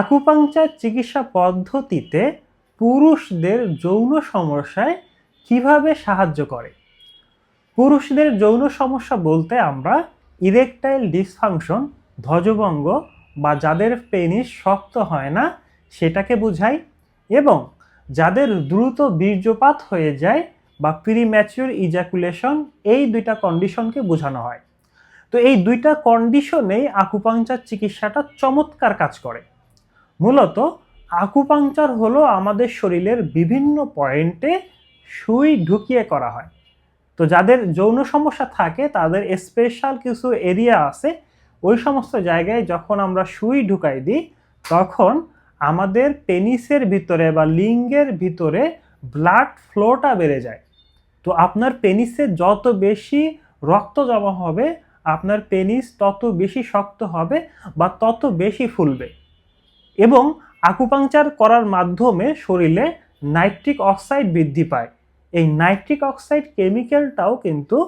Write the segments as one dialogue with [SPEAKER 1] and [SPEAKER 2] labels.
[SPEAKER 1] Acupuncture চিকিৎসা পদ্ধতিতে পুরুষদের যৌন সমস্যায় কীভাবে সাহায্য করে? পুরুষদের যৌন সমস্যা বলতে আমরা ইরেকটাইল ডিসফাংশন ধ্বজভঙ্গ বা যাদের পেনিস শক্ত হয় না, সেটাকে বোঝাই এবং যাদের দ্রুত বীর্যপাত হয়ে যায় বা প্রিম্যাচিওর ইজাকুলেশন এই দুইটা কন্ডিশনকে বোঝানো হয়। তো এই দুইটা কন্ডিশনেই আকুপাংচার চিকিৎসাটা চমৎকার কাজ করে। মূলত আকুপাংচার হলো আমাদের শরীরের বিভিন্ন পয়েন্টে সুই ঢুকিয়ে করা হয়। তো যাদের যৌন সমস্যা থাকে, তাদের স্পেশাল কিছু এরিয়া আছে, ওই সমস্ত জায়গায় যখন আমরা সুই ঢুকাই দিই, তখন আমাদের পেনিসের ভিতরে বা লিঙ্গের ভিতরে ব্লাড ফ্লোটা বেড়ে যায়। তো আপনার পেনিসে যত বেশি রক্ত জমা হবে, আপনার পেনিস তত বেশি শক্ত হবে বা তত বেশি ফুলবে। এবং আকুপাংচার করার মাধ্যমে শরীরে নাইট্রিক অক্সাইড বৃদ্ধি পায়। এই নাইট্রিক অক্সাইড কেমিক্যালটাও কিন্তু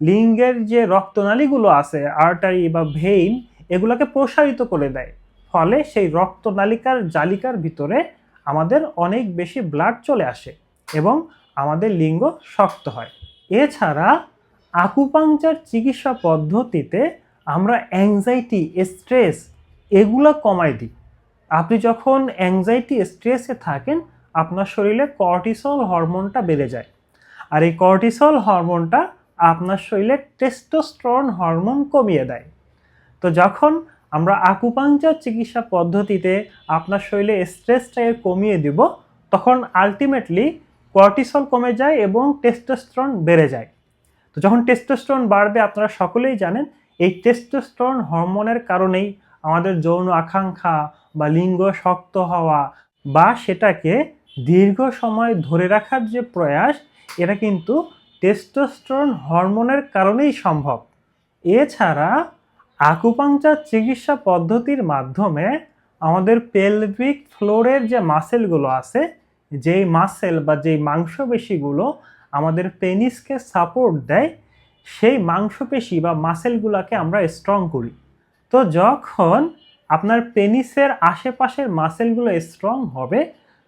[SPEAKER 1] লিঙ্গের যে রক্তনালীগুলো আছে আর্টারি বা ভেইন এগুলোকে প্রসারিত করে দেয়। ফলে সেই রক্তনালিকার জালিকার ভিতরে আমাদের অনেক বেশি ব্লাড চলে আসে এবং আমাদের লিঙ্গ শক্ত হয়। এছাড়া আকুপাংচার চিকিৎসা পদ্ধতিতে আমরা অ্যাংজাইটি স্ট্রেস এগুলো কমাই দিই। আপনি যখন অ্যাংজাইটি স্ট্রেসে থাকেন, আপনার শরীরে কর্টিসল হরমোনটা বেড়ে যায়। আর এই কর্টিসল হরমোনটা আপনার শরীরে টেস্টোস্টেরন হরমোন কমিয়ে দেয়। তো যখন আমরা আকুপাংচার চিকিৎসা পদ্ধতিতে আপনার শরীরে স্ট্রেসটাকে কমিয়ে দিব, তখন আলটিমেটলি কর্টিসল কমে যায় এবং টেস্টোস্টেরন বেড়ে যায়। তো যখন টেস্টোস্টেরন বাড়বে, আপনারা সকলেই জানেন, এই টেস্টোস্টেরন হরমোনের কারণেই আমাদের যৌন আকাঙ্ক্ষা বা লিঙ্গ শক্ত হওয়া বা সেটাকে দীর্ঘ সময় ধরে রাখার যে প্রয়াস, এটা কিন্তু টেস্টোস্টেরন হরমোনের কারণেই সম্ভব। এছাড়া আকুপাংচার চিকিৎসা পদ্ধতির মাধ্যমে আমাদের পেলভিক ফ্লোরের যে মাসেলগুলো আছে, যেই মাসেল বা যেই মাংসপেশিগুলো আমাদের পেনিসকে সাপোর্ট দেয়, সেই মাংসপেশি বা মাসেলগুলোকে আমরা স্ট্রং করি। তো যখন আপনার পেনিসের আশেপাশের মাসেলগুলো স্ট্রং হবে,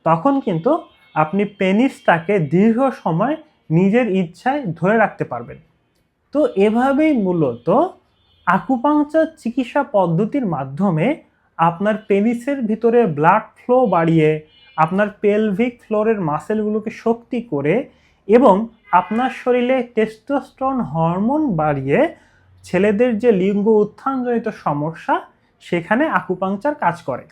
[SPEAKER 1] তখন কিন্তু আপনি পেনিসটাকে দীর্ঘ সময় নিজের ইচ্ছায় ধরে রাখতে পারবেন। তো এভাবেই মূলত আকুপাংচার চিকিৎসা পদ্ধতির মাধ্যমে আপনার পেনিসের ভিতরে ব্লাড ফ্লো বাড়িয়ে, আপনার পেলভিক ফ্লোরের মাসেলগুলোকে শক্তি করে এবং আপনার শরীরে টেস্টোস্টেরন হরমোন বাড়িয়ে ছেলেদের যে লিঙ্গ উত্থানজনিত সমস্যা সেখানে আকুপাংচার কাজ করে।